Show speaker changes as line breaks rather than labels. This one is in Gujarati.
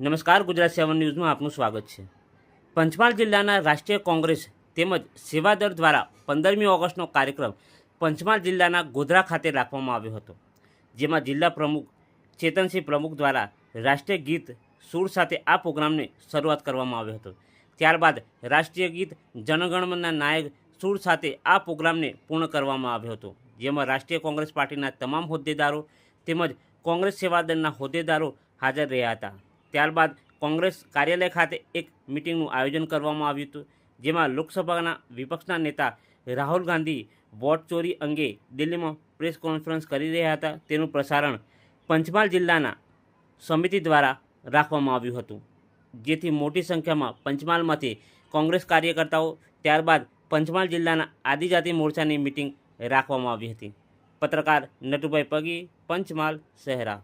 નમસ્કાર, ગુજરાત સેવન ન્યૂઝમાં આપનું સ્વાગત છે. પંચમહાલ જિલ્લાના રાષ્ટ્રીય કોંગ્રેસ તેમજ સેવાદળ દ્વારા પંદરમી ઓગસ્ટનો કાર્યક્રમ પંચમહાલ જિલ્લાના ગોધરા ખાતે રાખવામાં આવ્યો હતો, જેમાં જિલ્લા પ્રમુખ ચેતનસિંહ પ્રમુખ દ્વારા રાષ્ટ્રીય ગીત સૂર સાથે આ પ્રોગ્રામની શરૂઆત કરવામાં આવ્યો હતો. ત્યારબાદ રાષ્ટ્રીય ગીત જનગણમનના નાયક સૂર સાથે આ પ્રોગ્રામને પૂર્ણ કરવામાં આવ્યો હતો, જેમાં રાષ્ટ્રીય કોંગ્રેસ પાર્ટીના તમામ હોદ્દેદારો તેમજ કોંગ્રેસ સેવાદળના હોદ્દેદારો હાજર રહ્યા હતા. ત્યારબાદ કોંગ્રેસ કાર્યાલય ખાતે એક મિટિંગનું આયોજન કરવામાં આવ્યું હતું, જેમાં લોકસભાના વિપક્ષના નેતા રાહુલ ગાંધી વોટ ચોરી અંગે દિલ્હીમાં પ્રેસ કોન્ફરન્સ કરી રહ્યા હતા. તેનું પ્રસારણ પંચમહાલ જિલ્લાના સમિતિ દ્વારા રાખવામાં આવ્યું હતું. જેથી મોટી સંખ્યામાં પંચમહાલમાંથી કોંગ્રેસ કાર્યકર્તાઓ ત્યારબાદ પંચમહાલ જિલ્લાના આદિજાતિ મોરચાની મિટિંગ રાખવામાં આવી હતી. પત્રકાર નટુભાઈ પગી, પંચમહાલ શહેરા